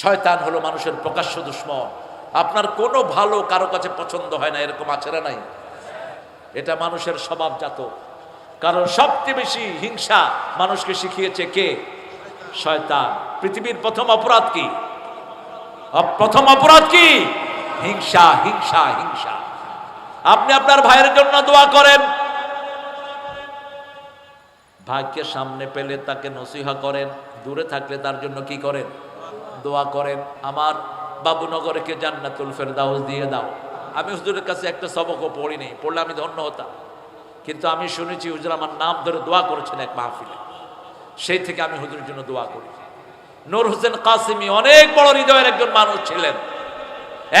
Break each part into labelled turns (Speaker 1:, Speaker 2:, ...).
Speaker 1: শয়তান হলো মানুষের প্রকাশ্য দুশ্মন। আপনার কোনো ভালো কারও কাছে পছন্দ হয় না, এরকম আছে না নাই? এটা মানুষের স্বভাবজাত কারণ সবচেয়ে বেশি হিংসা মানুষকে শিখিয়েছে কে? শয়তান। পৃথিবীর প্রথম অপরাধ কি? প্রথম অপরাধ কি? হিংসা হিংসা হিংসা। আপনি আপনার ভাইয়ের জন্য দোয়া করেন। ভাইকে সামনে পেলে তাকে নসিহা করেন। দূরে থাকলে তার জন্য কি করেন? দোয়া করেন, আমার বাবুনগরকে জান্নাতুল ফেরদাউস দিয়ে দাও। আমি হুজুরের কাছে একটা সবকও পড়িনি পড়লে আমি ধন্য হতাম। কিন্তু আমি শুনেছি হুজুর আমার নাম ধরে দোয়া করেছেন এক মাহফিলে। সেই থেকে আমি হুজুরের জন্য দোয়া করি। নূর হোসেন কাসিমি অনেক বড় হৃদয়ের একজন মানুষ ছিলেন।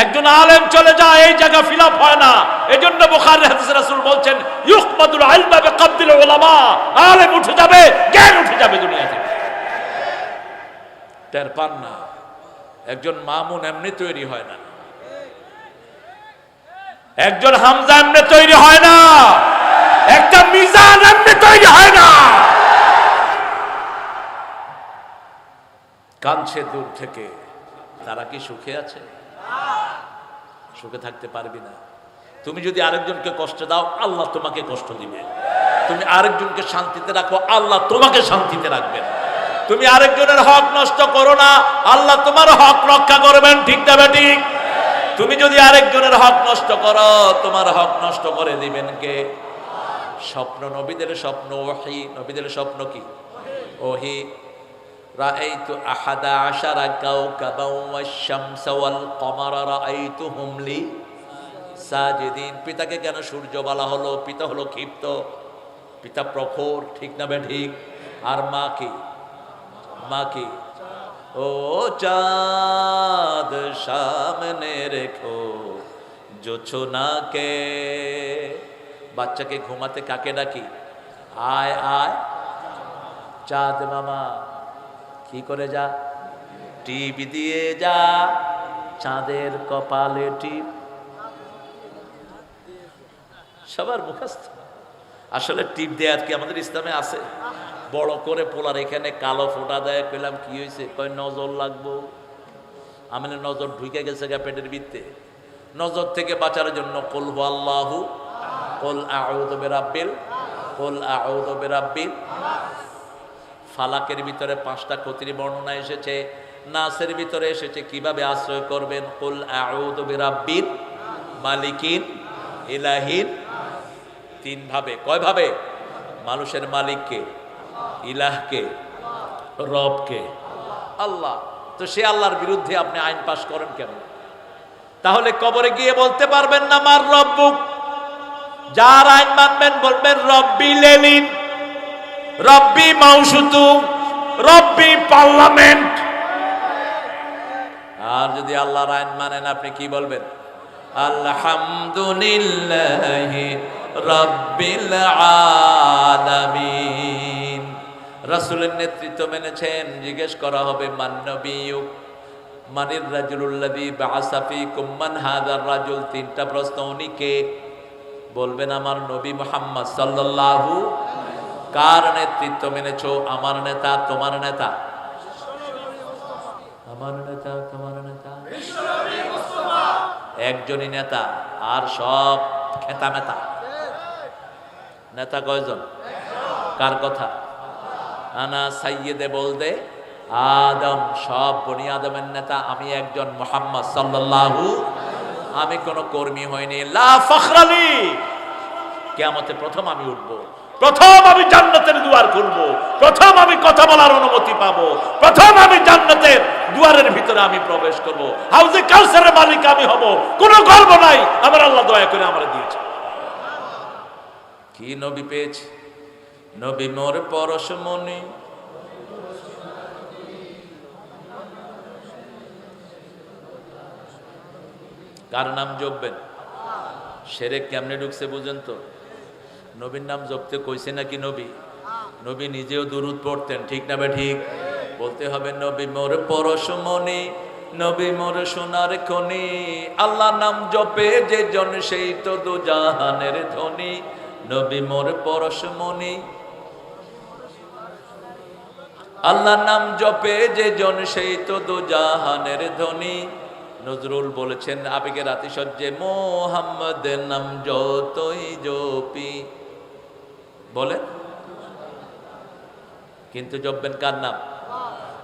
Speaker 1: একজন আলেম চলে যায়, এই জায়গা ফিল আপ হয় না। এজন্য বুখারী হাদিস রাসূল বলছেন, ইউকমাদুল ইলমা বিকাবদিল উলামা। আলেম উঠে যাবে, জ্ঞান উঠে যাবে দুনিয়া থেকে। টের পান না। একজন মামুন এমনি তৈরি হয় না। একজন হামজা এমনি তৈরি হয় না। একটা মিজান এমনি তৈরি হয় না। কাঁদছে দূর থেকে। তারা কি সুখে আছে? সুখে থাকতে পারবি না। তুমি যদি আরেকজনকে কষ্ট দাও, আল্লাহ তোমাকে কষ্ট দিবে। তুমি আরেকজনকে শান্তিতে রাখো, আল্লাহ তোমাকে শান্তিতে রাখবেন তুমি আরেকজনের হক নষ্ট করো না আল্লাহ তোমার হক রক্ষা করবেন ঠিক না ঠিক তুমি যদি আরেকজনের হক নষ্ট করো তোমার হক নষ্ট করে দিবেন কে স্বপ্ন নবীদের স্বপ্ন ওহি নবীদের স্বপ্ন কি ওহি رأيت أحد عشر كوكبا والشمس والقمر رأيتهم لي সাজেদিন পিতাকে কেন সূর্য বলা হলো পিতা হলো ক্ষিপ্ত পিতা প্রখর ঠিক না বে ঠিক আর মা কি মা কি ও চাঁদ সামনে রেখো, জোছো না কে বাচ্চাকে ঘুমাতে কাকে ডাকি? আয় আয়। চাঁদ মামা, কি করে যা? টিপ দিয়ে যা, চাঁদের কপালে টিপ। সবার মুখস্থ। আসলে টিপ দেয়ার কি আমাদের ইসলামে আছে? বড় করে পোলার এখানে কালো ফোঁটা দেয় পেলাম কি হয়েছে কয়, নজর লাগবো। আমি নজর ঢুকে গেছে গা পেটের ভিত্তে নজর থেকে বাঁচার জন্য কলবু আল্লাহু কল আউদ বেরাব্বিল, কল আউদ বেরাব্বিল। ফালাকের ভিতরে পাঁচটা ক্ষতির বর্ণনা এসেছে, নাসের ভিতরে এসেছে, কীভাবে আশ্রয় করবেন? কুল আউযু বিরাব্বিল, মালিকিন, ইলাহিন। তিন ভাবে। কয় ভাবে? মানুষের মালিককে। ইলাহকে, রবকে। আল্লাহ, তো সে আল্লাহর বিরুদ্ধে আপনি আইন পাশ করেন কেন? তাহলে কবরে গিয়ে বলতে পারবেন না, মার রব্বুক। যার আইন মানবেন বলবেন, রব্বি লেলিন রব্বি মাউসুতু, রব্বি পার্লামেন্ট। আর যদি আল্লাহর আইন মানেন, আপনি কি বলবেন? আলহামদুলিল্লাহ রব্বিল আলামিন। রাসূলের নেতৃত্ব মেনেছেন। জিজ্ঞেস করা হবে মান্নবিয়ু মানির রাজুল্লাযী বাআসা ফীকুম, মান হাযার রাজুল? তিনটা প্রশ্ন, উনি কে? বলবেন, আমার নবী মুহাম্মদ সাল্লাল্লাহু কার নেতৃত্ব মেনেছ? আমার নেতা, তোমার নেতা? আমার নেতা, তোমার নেতা? একজনই নেতা, আর সব খেতা মেতা নেতা কয়জন? কার কথা? আনা সাইয়েদে বলদে আদম, সব বনি আদমের নেতা, আমি একজন মোহাম্মদ সাল্লাল্লাহু, আমি কোনো কর্মী হইনি। লা ফখরালি কেয়ামতে প্রথম আমি উঠব। প্রথম আমি জান্নাতের দুয়ার খুলব। প্রথম আমি কথা বলার অনুমতি পাব। প্রথম আমি জান্নাতের দুয়ারের ভিতরে আমি প্রবেশ করব। হাউজে কাউসারের মালিক আমি হব। কোনো গর্ব নাই। আমার আল্লাহ দয়া করে আমার দিয়েছে কি নবী পেয়েছি? নবী মোর পরশমণি কার নাম জপবেন? সেরে কেমনে ঢুকছে বুঝেন তো? নবীর নাম জপতে কইছে নাকি নবী? নবী নিজেও দুরুদ পড়তেন, ঠিক না বে ঠিক? বলতে হবে নবী মোর পরশমণি নবী মোর সোনার খনি। আল্লাহ নাম জপে যে জন সেই তো দু জাহানের ধনী। নবী মোর পরশমণি আল্লাহর নাম জপে যে জন সেই তো দু জাহানের ধ্বনি নজরুল বলেছেন, আবেগের আতিশয্যে মোহাম্মদের নাম যতই জপি। বলেন। কিন্তু জপবেন কার নাম?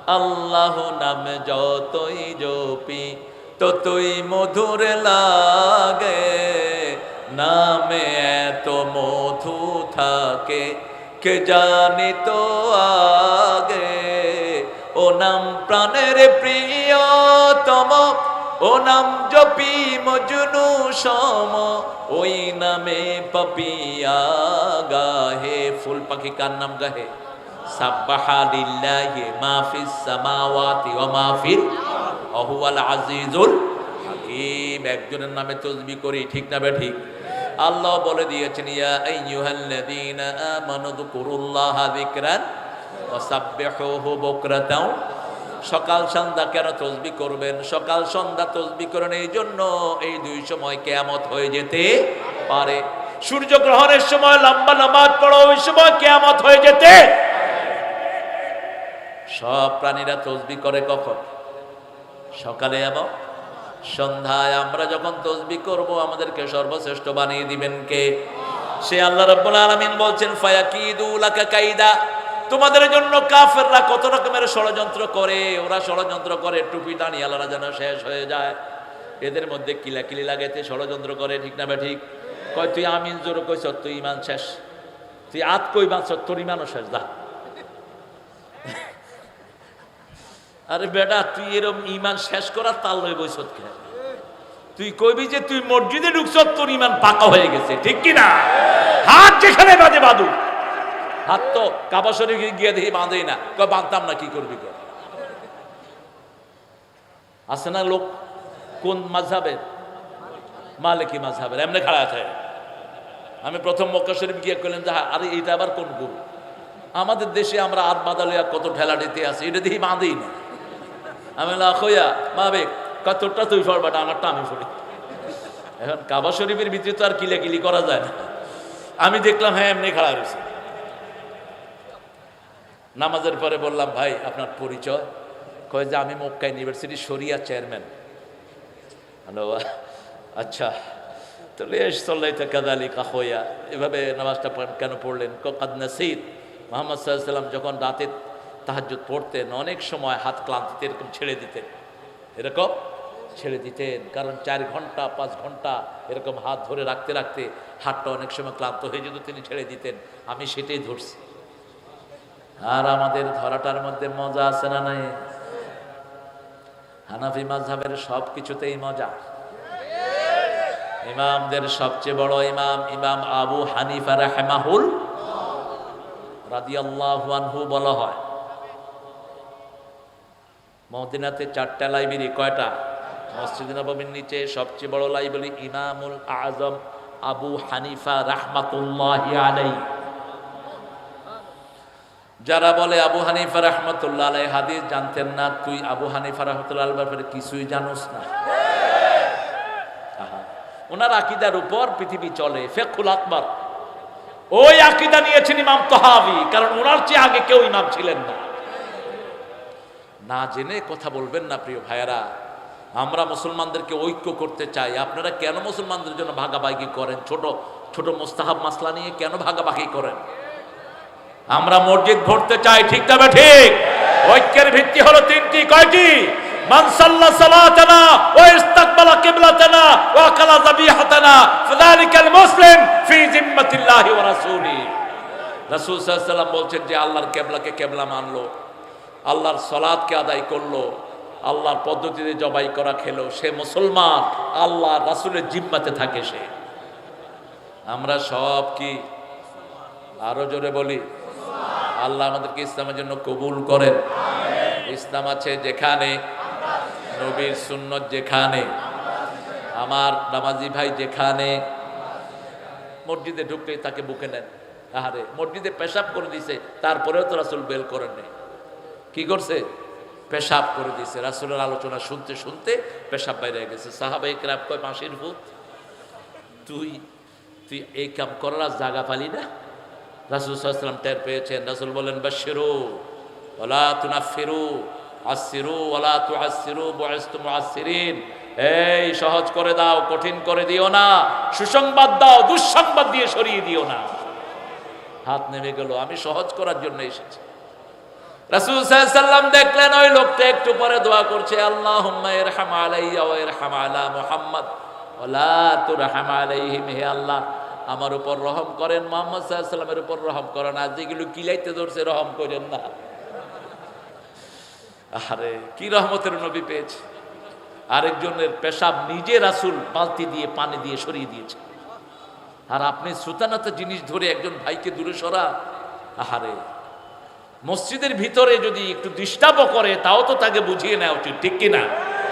Speaker 1: আল্লাহ নাম যতই জপি, ততই মধুর লাগে। নামে এত মধু থাকে কে জানি তো আগে? ও নাম প্রাণের প্রিয়তম, ও নাম জপি মজনু সম, ওই নামে পপিয়া গাহে। ফুল পাখি কার নাম গাহে? সাব্বাহা লিল্লাহি মা ফিস সামাওয়াতি ওয়া মা ফিল ওয়া হুয়াল আজিজুল হাকিম। একজনের নামে তসবি করি, ঠিক না বে ঠিক? আল্লাহ বলে দিয়েছেন, ইয়া আইয়ুহাল্লাযীনা আমানু যকুরুল্লাহা যিকরান ওয়া সাব্বিহুহু বুকরাতাও। সকাল সন্ধ্যা কেন তসবি করবেন? সকাল সন্ধ্যা তসবি করেন, এই জন্য এই দুই সময় কেয়ামত হয়ে যেতে পারে। সূর্যগ্রহণের সময় লম্বা নামাজ পড়ো, ওই সময় কেয়ামত হয়ে যেতে সব প্রাণীরা তসবি করে কখন? সকালে এবং সন্ধ্যায় আমরা যখন তসবি করব, আমাদেরকে সর্বশ্রেষ্ঠ বানিয়ে দিবেন কে? সে আল্লাহ রাব্বুল আলামিন বলছেন, ফায়াকিদু লাকা কাইদা। তোমাদের জন্য কাফেররা কত রকমের ষড়যন্ত্র করে? ওরা ষড়যন্ত্র করে, টুপি টানি, আল্লাহরা যেন শেষ হয়ে যায়। এদের মধ্যে কিলাকিলি লাগাইতে ষড়যন্ত্র করে, ঠিক না বে ঠিক? কয়, তুই আমিন, জোর কইছ, তুই ইমান শেষ। তুই আত কই বাঁচ তোর ইমানও শেষ দা আরে বেটা, তুই এরম ইমান শেষ করার তাল লই বইছত কে? তুই কইবি যে তুই মসজিদে ঢুকছ তোর ইমান পাকা হয়ে গেছে, ঠিক কি না? হাত যেখানে বাজে বাদু হাত তো কাবা শরীফ গিয়ে দেখি বাঁধেই না। বাঁধতাম না, কি করবি কর আছে না লোক? কোন মাঝাবের মালিকি মাঝাবের এমনি খাড়া আছে। আমি প্রথম মক্কা শরীফ গিয়ে করলেন যে, আরে, এইটা আবার কোন গুরু? আমাদের দেশে আমরা আত বাদালিয়া কত ঠেলা দিতে আছে, এটা দেখি বাঁধেই না। আমি লাখইয়া মাবে কতটা তুই ফরবাটা আমারটা আমি ফরি এখন কাবা শরীফের ভিতরে তো আর কিলাকিলি করা যায় না। আমি দেখলাম হ্যাঁ এমনি খাড়া রয়েছে নামাজের পরে বললাম, ভাই, আপনার পরিচয়? কয় যে, আমি মক্কা ইউনিভার্সিটি শরিয়া চেয়ারম্যান। হ্যালো আচ্ছা তো লেশ চল্লাইতে কাদালি কাহইয়া এভাবে নামাজটা কেন পড়লেন? কাদ নাসির মোহাম্মদ সাল্লাম যখন রাতে তাহাজ্জুদ পড়তেন অনেক সময় হাত ক্লান্তিতে এরকম ছেড়ে দিতেন। এরকম ছেড়ে দিতেন। কারণ চার ঘণ্টা, পাঁচ ঘণ্টা এরকম হাত ধরে রাখতে রাখতে হাতটা অনেক সময় ক্লান্ত হয়ে যেত, তিনি ছেড়ে দিতেন। আমি সেটাই ধরছি। আর আমাদের ধরাটার মধ্যে মজা আছে না নাই? হানাফি মাঝহাবের সব কিছুতেই মজা। ইমামদের সবচেয়ে বড় ইমাম ইমাম আবু হানিফা রাহমাহুল, রাদিয়াল্লাহু আনহু বলা হয়। মদিনাতে চারটা লাইব্রেরি, কয়টা? মসজিদ নবমীর নিচে সবচেয়ে বড় লাইব্রেরি ইমামুল আজম আবু হানিফা রাহমাতুল্লাহ আলাই যারা বলে আবু হানিফা রহমতুল্লাহ আলাই হাদিস জানতেন না, তুই আবু হানিফা রহমতুল্লাহ ব্যাপারে কিছুই জানোস না। ওনার আকিদার উপর পৃথিবী চলে ফেকুল আকবর। ওই আকিদা নিয়েছেন ইমাম তহাবি, কারণ ওনার চেয়ে আগে কেউ ইমাম ছিলেন না। না জেনে কথা বলবেন না, প্রিয় ভাইয়েরা। আমরা মুসলমানদেরকে ঐক্য করতে চাই। আপনারা কেন মুসলমানদের জন্য ভাগাভাগি করেন? ছোট ছোট মোস্তাহাব মাসলা নিয়ে কেন ভাগাভাগি করেন? আমরা মসজিদ ভরতে চাই, ঠিক তবে ঠিক? ঐক্যের ভিত্তি হলো তিনটি, কয়টি? ফাযালিকাল মুসলিম রাসূলি। বলছেন যে আল্লাহর কেবলাকে কেবলা মানলো। আল্লাহর সলাদকে আদায় করল, আল্লাহর পদ্ধতিতে জবাই করা খেলো। সে মুসলমান আল্লাহ রাসূলের জিম্মাতে থাকে সে। আমরা সব কি আরও জোরে বলি? আল্লাহ আমাদেরকে ইসলামের জন্য কবুল করেন। ইসলাম আছে যেখানে, নবীর সুন্নত যেখানে, আমার নামাজি ভাই যেখানে। মসজিদে ঢুকলে তাকে বুকে নেন। আহারে, মসজিদে পেশাব করে দিছে, তারপরেও তো রাসুল বেল করেন নেই কি করছে? পেশাব করে দিছে রাসুলের আলোচনা শুনতে শুনতে পেশাব বাইরে গেছে। সাহাবাই ক্রাব কয়, মাসির ভূত, তুই তুই এই কাম করার জায়গা পালি না? রাসুল সাল্লাম টের পেয়েছেন। রাসুল বলেন বাশেরো ওলা তুনাফিরু আসিরু ওলা তু আসিরু বয়স্তু মুআসসিরিন এই, সহজ করে দাও, কঠিন করে দিও না। সুসংবাদ দাও, দুঃসংবাদ দিয়ে সরিয়ে দিও না। হাত নেমে গেল। আমি সহজ করার জন্য এসেছি। রাসূল সাল্লাম দেখলেন ওই লোকটা একটু পরে দোয়া করছে, আল্লাহুম্মা ইরহাম আলাইয়া আলা মুহাম্মদ। ওয়ালা তুরহাম আলাইহিম, হে আল্লাহ, আমার উপর রহম করেন মোহাম্মদ সাল্লামের উপর রহম করেন আর যেগুলো কিলাইতে ধরছে, রহম করেন না। আরে, কি রহমতের নবী পেয়েছে। আরেকজনের পেশাব নিজে রাসূল বালতি দিয়ে, পানি দিয়ে সরিয়ে দিয়েছে। আর আপনি সুতানাতে জিনিস ধরে একজন ভাইকে দূরে সরা। আহারে মসজিদের ভিতরে যদি একটু ডিস্টার্বও করে তাও তো তাকে বুঝিয়ে নেওয়া উচিত ঠিক কিনা?